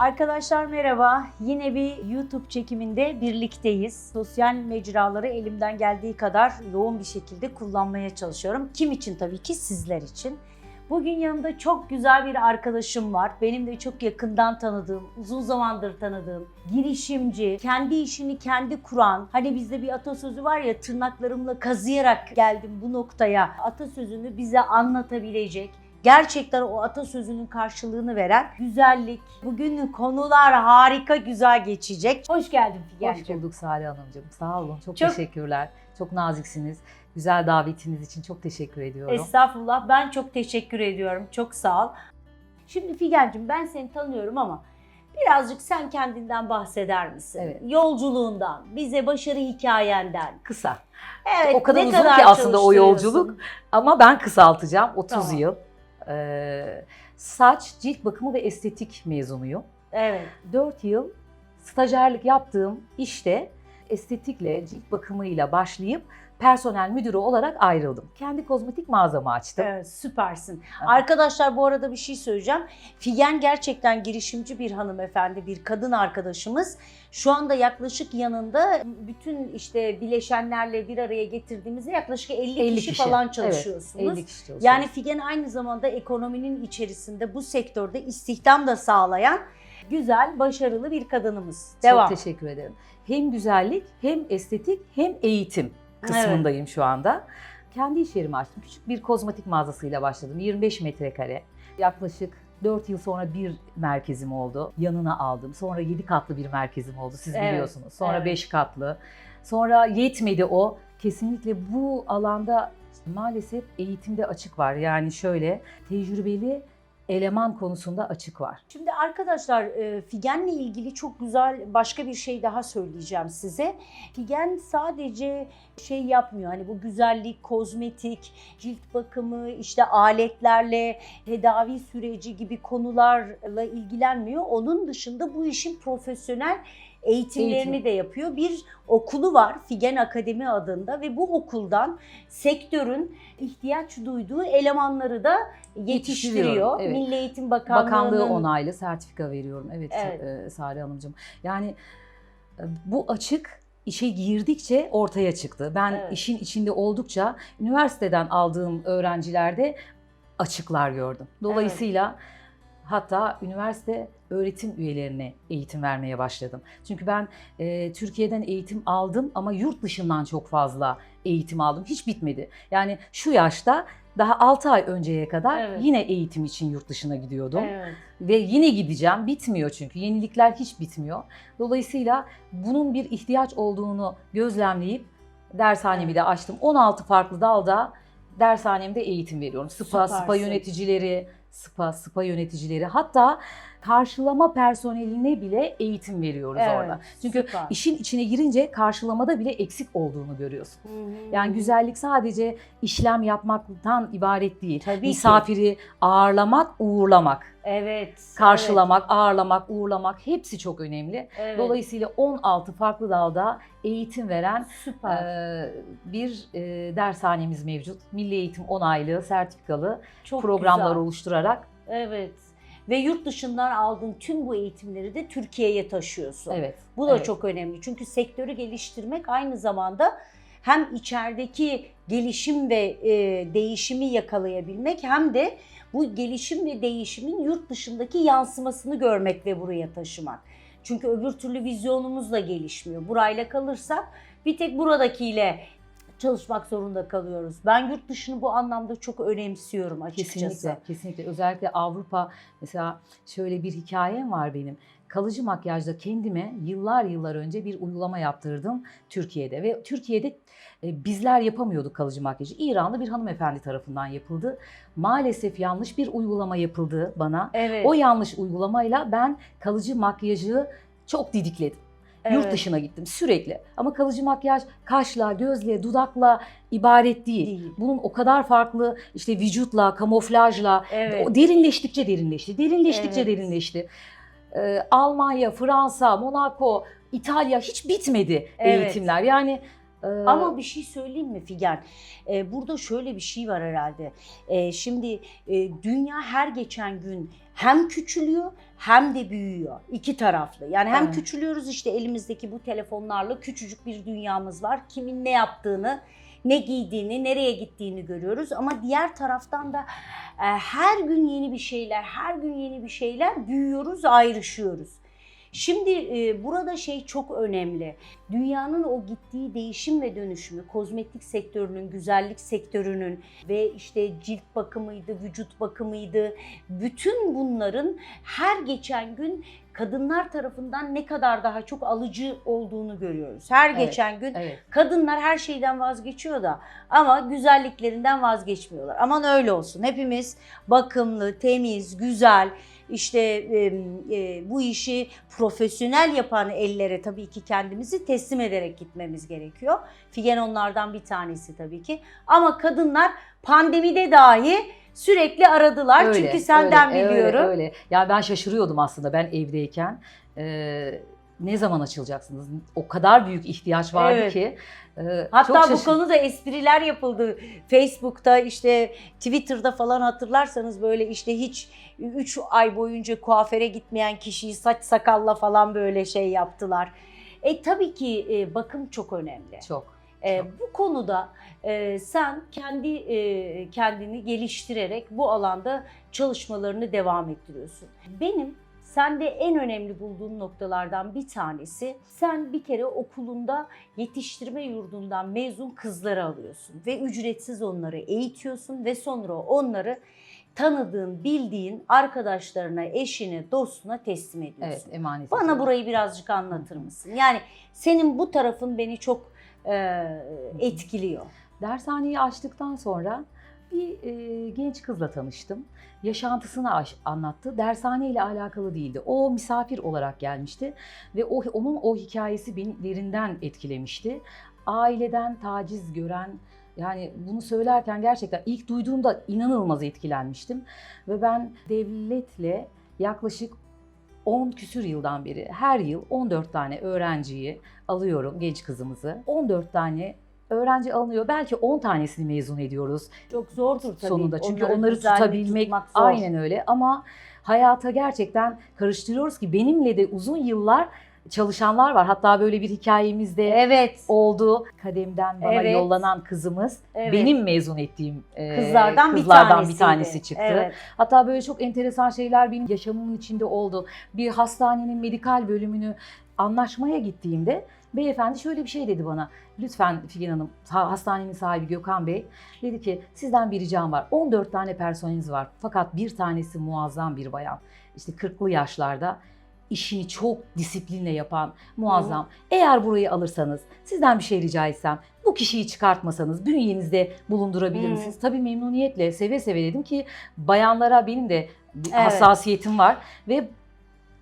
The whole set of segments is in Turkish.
Arkadaşlar merhaba. Yine bir YouTube çekiminde birlikteyiz. Sosyal mecraları elimden geldiği kadar yoğun bir şekilde kullanmaya çalışıyorum. Kim için tabii ki sizler için. Bugün yanımda çok güzel bir arkadaşım var. Benim de çok yakından tanıdığım, uzun zamandır tanıdığım, girişimci, kendi işini kendi kuran. Hani bizde bir atasözü var ya tırnaklarımla kazıyarak geldim bu noktaya. Atasözünü bize anlatabilecek, gerçekten o atasözünün karşılığını veren güzellik. Bugün konular harika güzel geçecek. Hoş geldin Hoş Figen'cim. bulduk Salih Hanımcığım. Sağ olun. Çok, Çok- teşekkürler. Çok naziksiniz. Güzel davetiniz için çok teşekkür ediyorum. Estağfurullah. Ben çok teşekkür ediyorum. Çok sağ ol. Şimdi Figen'cim ben seni tanıyorum ama birazcık sen kendinden bahseder misin? Evet. Yolculuğundan, bize başarı hikayenden. Kısa. Evet, o kadar ne uzun kadar ki aslında o yolculuk. Ama ben kısaltacağım. 30 Tamam. yıl. Ee, saç, cilt bakımı ve estetik mezunuyum. Evet. 4 yıl stajyerlik yaptığım işte estetikle, cilt bakımıyla başlayıp personel müdürü olarak ayrıldım. Kendi kozmetik mağazamı açtım. Evet, süpersin. Aha. Arkadaşlar bu arada bir şey söyleyeceğim. Figen gerçekten girişimci bir hanımefendi, bir kadın arkadaşımız. Şu anda yaklaşık yanında bütün işte bileşenlerle bir araya getirdiğimizde yaklaşık 50, 50 kişi, kişi. falan Evet, çalışıyorsunuz. 50 kişi çalışıyoruz. Yani Figen aynı zamanda ekonominin içerisinde bu sektörde istihdam da sağlayan güzel, başarılı bir kadınımız. Devam. Çok teşekkür ederim. Hem güzellik, hem estetik, hem eğitim kısmındayım şu anda. Kendi iş yerimi açtım. Küçük bir kozmetik mağazasıyla başladım. 25 metrekare. Yaklaşık 4 yıl sonra bir merkezim oldu. Yanına aldım. Sonra 7 katlı bir merkezim oldu. Siz Evet, biliyorsunuz. Sonra evet. 5 katlı. Sonra yetmedi o. Kesinlikle bu alanda maalesef eğitimde açık var. Yani şöyle tecrübeli eleman konusunda açık var. Şimdi arkadaşlar e, Figen'le ilgili çok güzel başka bir şey daha söyleyeceğim size. Figen sadece şey yapmıyor hani bu güzellik, kozmetik, cilt bakımı, işte aletlerle tedavi süreci gibi konularla ilgilenmiyor. Onun dışında bu işin profesyonel eğitimlerini Eğitim. de yapıyor. Bir okulu var Figen Akademi adında ve bu okuldan sektörün ihtiyaç duyduğu elemanları da yetiştiriyor. Evet. Milli Eğitim Bakanlığı'nın Bakanlığı onaylı sertifika veriyorum. Evet, Evet. e, Salih Hanımcığım. Yani e, bu açık işe girdikçe ortaya çıktı. Ben Evet. işin içinde oldukça üniversiteden aldığım öğrencilerde açıklar gördüm. Dolayısıyla hatta üniversite öğretim üyelerine eğitim vermeye başladım. Çünkü ben e, Türkiye'den eğitim aldım ama yurt dışından çok fazla eğitim aldım. Hiç bitmedi. Yani şu yaşta daha 6 ay önceye kadar Evet. yine eğitim için yurt dışına gidiyordum. Evet. Ve yine gideceğim. Bitmiyor çünkü. Yenilikler hiç bitmiyor. Dolayısıyla bunun bir ihtiyaç olduğunu gözlemleyip dershanemi de açtım. 16 farklı dalda dershanemde eğitim veriyorum. Spa, spa Süpersin. yöneticileri, spa, spa yöneticileri. Hatta karşılama personeline bile eğitim veriyoruz Evet, orada. Çünkü süper. işin içine girince karşılamada bile eksik olduğunu görüyorsun. Hı hı. Yani güzellik sadece işlem yapmaktan ibaret değil. Tabii ki. Misafiri ağırlamak, uğurlamak. Evet. Karşılamak, ağırlamak, uğurlamak hepsi çok önemli. Evet. Dolayısıyla 16 farklı dalda eğitim veren süper. e, bir e, dershanemiz mevcut. Milli Eğitim onaylı, sertifikalı Çok programlar güzel. oluşturarak. Evet. Ve yurt dışından aldığın tüm bu eğitimleri de Türkiye'ye taşıyorsun. Evet. Bu da evet. çok önemli. Çünkü sektörü geliştirmek aynı zamanda hem içerideki gelişim ve e, değişimi yakalayabilmek hem de bu gelişim ve değişimin yurt dışındaki yansımasını görmek ve buraya taşımak. Çünkü öbür türlü vizyonumuz da gelişmiyor. Burayla kalırsak bir tek buradakiyle çalışmak zorunda kalıyoruz. Ben yurt dışını bu anlamda çok önemsiyorum açıkçası. Kesinlikle, kesinlikle. Özellikle Avrupa, mesela şöyle bir hikayem var benim. Kalıcı makyajda kendime yıllar yıllar önce bir uygulama yaptırdım Türkiye'de ve Türkiye'de e, bizler yapamıyorduk kalıcı makyajı. İranlı bir hanımefendi tarafından yapıldı. Maalesef yanlış bir uygulama yapıldı bana. Evet. O yanlış uygulamayla ben kalıcı makyajı çok didikledim. Yurt evet. dışına gittim sürekli. Ama kalıcı makyaj kaşla, gözle, dudakla ibaret değil. Değil. Bunun o kadar farklı işte vücutla, kamuflajla Evet. o derinleştikçe derinleşti. Derinleştikçe Evet. derinleşti. Ee, Almanya, Fransa, Monaco, İtalya hiç bitmedi Evet. eğitimler. Yani Ee, Ama bir şey söyleyeyim mi Figen? Ee, burada şöyle bir şey var herhalde. Ee, şimdi e, dünya her geçen gün hem küçülüyor hem de büyüyor. İki taraflı. Yani hem Evet. küçülüyoruz işte elimizdeki bu telefonlarla küçücük bir dünyamız var. Kimin ne yaptığını, ne giydiğini, nereye gittiğini görüyoruz. Ama diğer taraftan da e, her gün yeni bir şeyler, her gün yeni bir şeyler büyüyoruz, ayrışıyoruz. Şimdi e, burada şey çok önemli. Dünyanın o gittiği değişim ve dönüşümü, kozmetik sektörünün, güzellik sektörünün ve işte cilt bakımıydı, vücut bakımıydı. Bütün bunların her geçen gün kadınlar tarafından ne kadar daha çok alıcı olduğunu görüyoruz. Her Evet, geçen gün Evet. Kadınlar her şeyden vazgeçiyor da ama güzelliklerinden vazgeçmiyorlar. Aman öyle olsun. Hepimiz bakımlı, temiz, güzel, işte e, e, bu işi profesyonel yapan ellere tabii ki kendimizi teslim ederek gitmemiz gerekiyor. Figen onlardan bir tanesi tabii ki. Ama kadınlar pandemide dahi sürekli aradılar. Öyle, Çünkü senden öyle, biliyorum. Öyle, öyle. Ya ben şaşırıyordum aslında ben evdeyken. Ee, ne zaman açılacaksınız? O kadar büyük ihtiyaç vardı Evet. ki. e, Hatta çok bu konuda espriler yapıldı. Facebook'ta işte Twitter'da falan hatırlarsanız böyle işte hiç 3 ay boyunca kuaföre gitmeyen kişiyi saç sakalla falan böyle şey yaptılar. E tabii ki e, bakım çok önemli. Çok. E, bu konuda e, sen kendi e, kendini geliştirerek bu alanda çalışmalarını devam ettiriyorsun. Benim sende en önemli bulduğum noktalardan bir tanesi sen bir kere okulunda yetiştirme yurdundan mezun kızları alıyorsun ve ücretsiz onları eğitiyorsun ve sonra onları tanıdığın, bildiğin arkadaşlarına, eşine, dostuna teslim ediyorsun. Evet emanet. Bana ediyorum. burayı birazcık anlatır mısın? Yani senin bu tarafın beni çok e, etkiliyor. Dershaneyi açtıktan sonra bir e, genç kızla tanıştım. Yaşantısını aş- anlattı. Dershane ile alakalı değildi. O misafir olarak gelmişti ve o onun o hikayesi beni derinden etkilemişti. Aileden taciz gören yani bunu söylerken gerçekten ilk duyduğumda inanılmaz etkilenmiştim ve ben devletle yaklaşık 10 küsür yıldan beri her yıl 14 tane öğrenciyi alıyorum genç kızımızı. 14 tane öğrenci alınıyor. Belki 10 tanesini mezun ediyoruz Çok zordur tabii. sonunda. Çünkü onları güzelliğini tutabilmek aynen öyle ama hayata gerçekten karıştırıyoruz ki benimle de uzun yıllar çalışanlar var. Hatta böyle bir hikayemiz de Evet. oldu. Kademden bana Evet. yollanan kızımız evet. benim mezun ettiğim e, kızlardan, kızlardan bir, bir tanesi çıktı. Evet. Hatta böyle çok enteresan şeyler benim yaşamımın içinde oldu. Bir hastanenin medikal bölümünü anlaşmaya gittiğimde beyefendi şöyle bir şey dedi bana. Lütfen Figen Hanım, ha- hastanenin sahibi Gökhan Bey dedi ki sizden bir ricam var. 14 tane personeliniz var fakat bir tanesi muazzam bir bayan. İşte 40'lı yaşlarda işini çok disiplinle yapan muazzam. Eğer burayı alırsanız sizden bir şey rica etsem bu kişiyi çıkartmasanız bünyenizde bulundurabilir Hı. misiniz? Tabii memnuniyetle seve seve dedim ki bayanlara benim de bir Evet. hassasiyetim var ve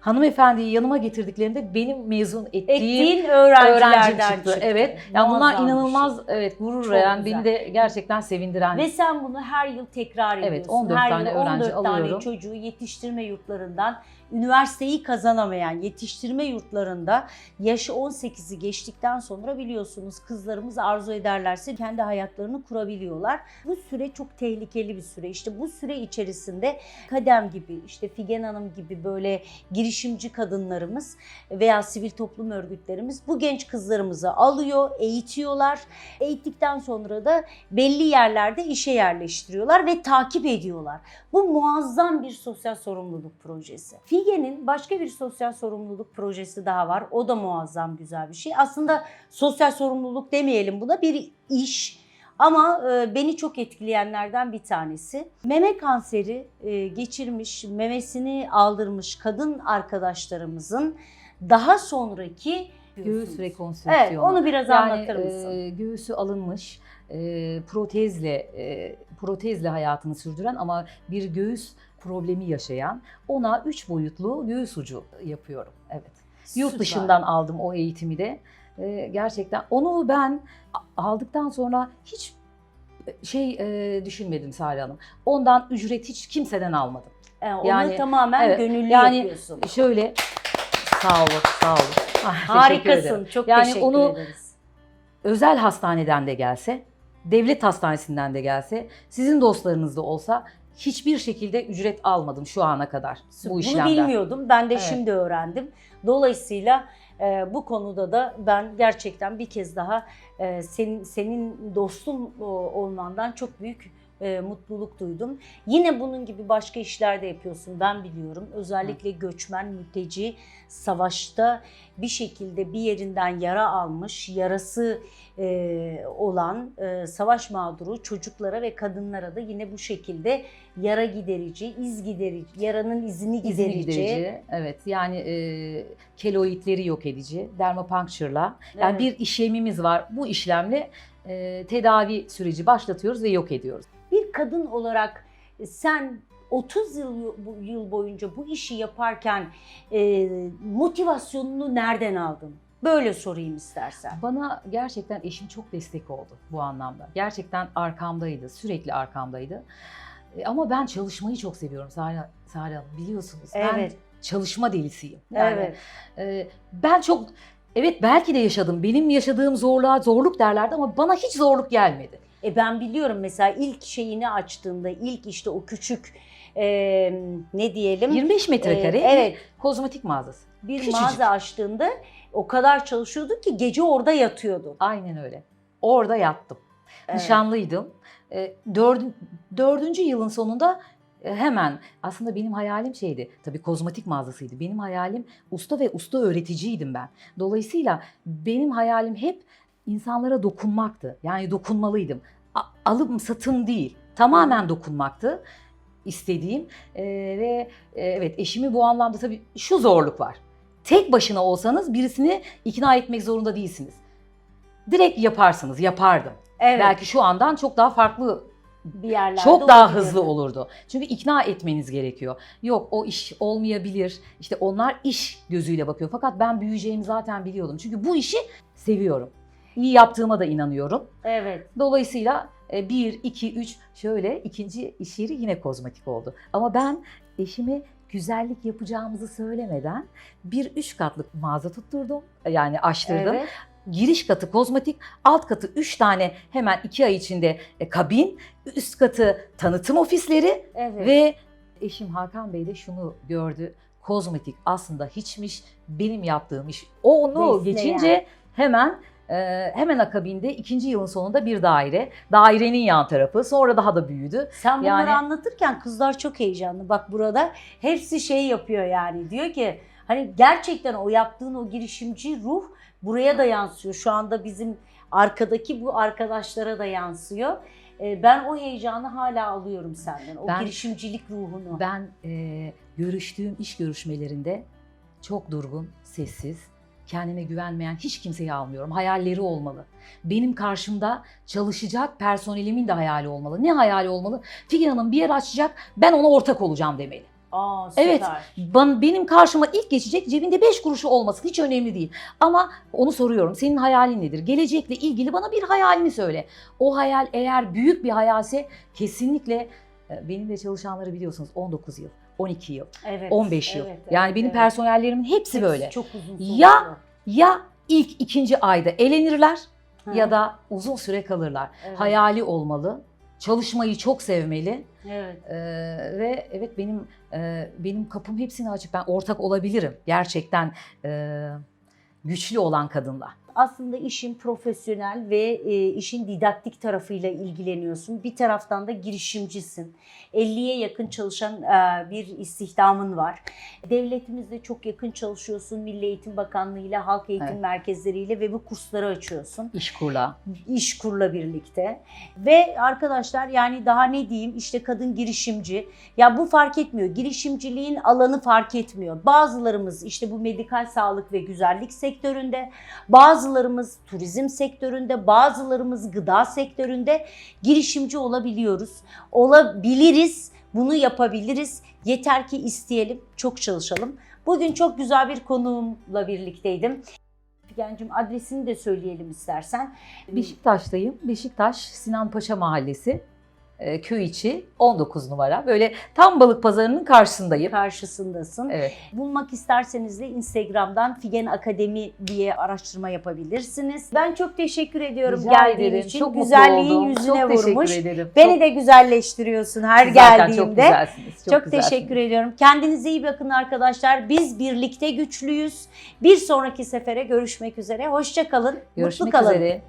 hanımefendiyi yanıma getirdiklerinde benim mezun ettiğim Ettiğin öğrencilerden çıktı. çıktı. Evet. Yani bunlar Muazzam bir inanılmaz şey. evet gurur Çok veren, güzel. beni de gerçekten sevindiren. Ve sen bunu her yıl tekrar Evet, ediyorsun. 14 her tane yıl öğrenci 14 tane alıyorum. çocuğu yetiştirme yurtlarından üniversiteyi kazanamayan yetiştirme yurtlarında yaşı 18'i geçtikten sonra biliyorsunuz kızlarımız arzu ederlerse kendi hayatlarını kurabiliyorlar. Bu süre çok tehlikeli bir süre. İşte bu süre içerisinde Kadem gibi işte Figen Hanım gibi böyle girişimci kadınlarımız veya sivil toplum örgütlerimiz bu genç kızlarımızı alıyor, eğitiyorlar. Eğittikten sonra da belli yerlerde işe yerleştiriyorlar ve takip ediyorlar. Bu muazzam bir sosyal sorumluluk projesi. Fige'nin başka bir sosyal sorumluluk projesi daha var. O da muazzam güzel bir şey. Aslında sosyal sorumluluk demeyelim buna bir iş. Ama e, beni çok etkileyenlerden bir tanesi. Meme kanseri e, geçirmiş, memesini aldırmış kadın arkadaşlarımızın daha sonraki Göğüs rekonstrüksiyonu. Evet, onu biraz yani anlatır mısın? e, göğsü alınmış, e, protezle e, protezle hayatını sürdüren ama bir göğüs problemi yaşayan ona üç boyutlu göğüs ucu yapıyorum. Evet. Yurt Süper. dışından aldım o eğitimi de. E, gerçekten onu ben aldıktan sonra hiç şey e, düşünmedim Salih Hanım. Ondan ücret hiç kimseden almadım. Yani onu yani- tamamen evet, gönüllü yani yapıyorsun. Şöyle sağ olun, sağ olun. Ah. Harikasın. Çok Yani teşekkür onu- ederiz. özel hastaneden de gelse, devlet hastanesinden de gelse, sizin dostlarınız da olsa hiçbir şekilde ücret almadım şu ana kadar bu Bunu işlemden. bilmiyordum. Ben de Evet. şimdi öğrendim. Dolayısıyla e, bu konuda da ben gerçekten bir kez daha e, senin senin dostum olmandan çok büyük e, mutluluk duydum. Yine bunun gibi başka işler de yapıyorsun ben biliyorum. Özellikle göçmen, mülteci, savaşta bir şekilde bir yerinden yara almış, yarası e, olan e, savaş mağduru çocuklara ve kadınlara da yine bu şekilde yara giderici, iz giderici, yaranın izini İzini giderici. giderici, evet yani e, keloidleri yok edici, dermapuncture'la. Yani Evet. bir işlemimiz var. Bu işlemle e, tedavi süreci başlatıyoruz ve yok ediyoruz. Kadın olarak sen 30 yıl bu yıl boyunca bu işi yaparken e, motivasyonunu nereden aldın? Böyle sorayım istersen. Bana gerçekten eşim çok destek oldu bu anlamda. Gerçekten arkamdaydı, sürekli arkamdaydı. E, Ama ben çalışmayı çok seviyorum Sara, Sara biliyorsunuz. Ben Evet. çalışma delisiyim. Yani, evet. e, ben çok, evet belki de yaşadım. Benim yaşadığım zorluğa zorluk derlerdi ama bana hiç zorluk gelmedi. E ben biliyorum mesela ilk şeyini açtığında ilk işte o küçük e, ne diyelim? 25 metrekare E, evet. kozmetik mağazası. Bir Küçücük. mağaza açtığında o kadar çalışıyordun ki gece orada yatıyordun. Aynen öyle. Orada yattım. Evet. Nişanlıydım. E, dördün- dördüncü yılın sonunda e, hemen aslında benim hayalim şeydi. Tabii kozmetik mağazasıydı. Benim hayalim usta ve usta öğreticiydim ben. Dolayısıyla benim hayalim hep insanlara dokunmaktı. Yani dokunmalıydım. A- alım satım değil. Tamamen dokunmaktı istediğim. E, ve e, evet eşimi bu anlamda tabii şu zorluk var. Tek başına olsanız birisini ikna etmek zorunda değilsiniz. Direkt yaparsınız, yapardım. Evet. Belki şu andan çok daha farklı, bir yerlerde çok daha olabilirdi. hızlı olurdu. Çünkü ikna etmeniz gerekiyor. Yok o iş olmayabilir. İşte onlar iş gözüyle bakıyor. Fakat ben büyüyeceğimi zaten biliyordum. Çünkü bu işi seviyorum. İyi yaptığıma da inanıyorum. Evet. Dolayısıyla 1, 2, 3 şöyle ikinci iş yeri yine kozmetik oldu. Ama ben eşime güzellik yapacağımızı söylemeden bir üç katlık mağaza tutturdum. Yani açtırdım. Evet. Giriş katı kozmetik, alt katı 3 tane hemen 2 ay içinde e, kabin, üst katı tanıtım ofisleri Evet. ve eşim Hakan Bey de şunu gördü. Kozmetik aslında hiçmiş, benim yaptığım iş. O onu Besleyen. geçince hemen e, hemen akabinde ikinci yılın sonunda bir daire. Dairenin yan tarafı. Sonra daha da büyüdü. Sen bunları Yani- anlatırken kızlar çok heyecanlı. Bak burada hepsi şey yapıyor yani. Diyor ki hani gerçekten o yaptığın o girişimci ruh buraya da yansıyor. Şu anda bizim arkadaki bu arkadaşlara da yansıyor. Ee, Ben o heyecanı hala alıyorum senden. O Ben- girişimcilik ruhunu. Ben e, görüştüğüm iş görüşmelerinde çok durgun, sessiz, kendine güvenmeyen hiç kimseyi almıyorum. Hayalleri olmalı. Benim karşımda çalışacak personelimin de hayali olmalı. Ne hayali olmalı? Figen Hanım bir yer açacak, ben ona ortak olacağım demeli. Aa süper. Evet. Ban- benim karşıma ilk geçecek cebinde 5 kuruşu olması hiç önemli değil. Ama onu soruyorum. Senin hayalin nedir? Gelecekle ilgili bana bir hayalini söyle. O hayal eğer büyük bir hayalse kesinlikle e, benimle çalışanları biliyorsunuz 19 yıl, 12 yıl, Evet, 15 yıl. evet, yani evet, benim evet. personellerimin hepsi, Hepsi böyle. Çok uzun Ya- soluklu. Ya ilk ikinci ayda elenirler Hı. ya da uzun süre kalırlar. Evet, Hayali olmalı. Çalışmayı çok sevmeli. Evet. Ee, ve evet benim e, benim kapım hepsine açık. Ben ortak olabilirim gerçekten e, güçlü olan kadınla. Aslında işin profesyonel ve e, işin didaktik tarafıyla ilgileniyorsun. Bir taraftan da girişimcisin. 50'ye yakın çalışan e, bir istihdamın var. Devletimizle çok yakın çalışıyorsun. Milli Eğitim Bakanlığı ile halk eğitim Evet. merkezleriyle ve bu kursları açıyorsun. İşkurla. İşkur'la birlikte. Ve arkadaşlar yani daha ne diyeyim işte kadın girişimci. Ya bu fark etmiyor. Girişimciliğin alanı fark etmiyor. Bazılarımız işte bu medikal sağlık ve güzellik sektöründe, bazılarımız turizm sektöründe, bazılarımız gıda sektöründe girişimci olabiliyoruz. Olabiliriz. Bunu yapabiliriz. Yeter ki isteyelim, çok çalışalım. Bugün çok güzel bir konuğumla birlikteydim. Figen'cim adresini de söyleyelim istersen. Beşiktaş'tayım. Beşiktaş Sinan Paşa Mahallesi. Köy içi 19 numara. Böyle tam balık pazarının karşısındayım. Karşısındasın. Evet. Bulmak isterseniz de Instagram'dan Figen Akademi diye araştırma yapabilirsiniz. Ben çok teşekkür ediyorum Rica geldiğin ederim. için. Çok Güzelliğin oldum. yüzüne Çok vurmuş. ederim. Beni Çok- de güzelleştiriyorsun her Siz geldiğimde. Çok güzelsiniz. Çok, Çok, güzelsiniz. teşekkür ediyorum. Kendinize iyi bakın arkadaşlar. Biz birlikte güçlüyüz. Bir sonraki sefere görüşmek üzere. Hoşça kalın. Görüşmek Mutlu kalın. üzere.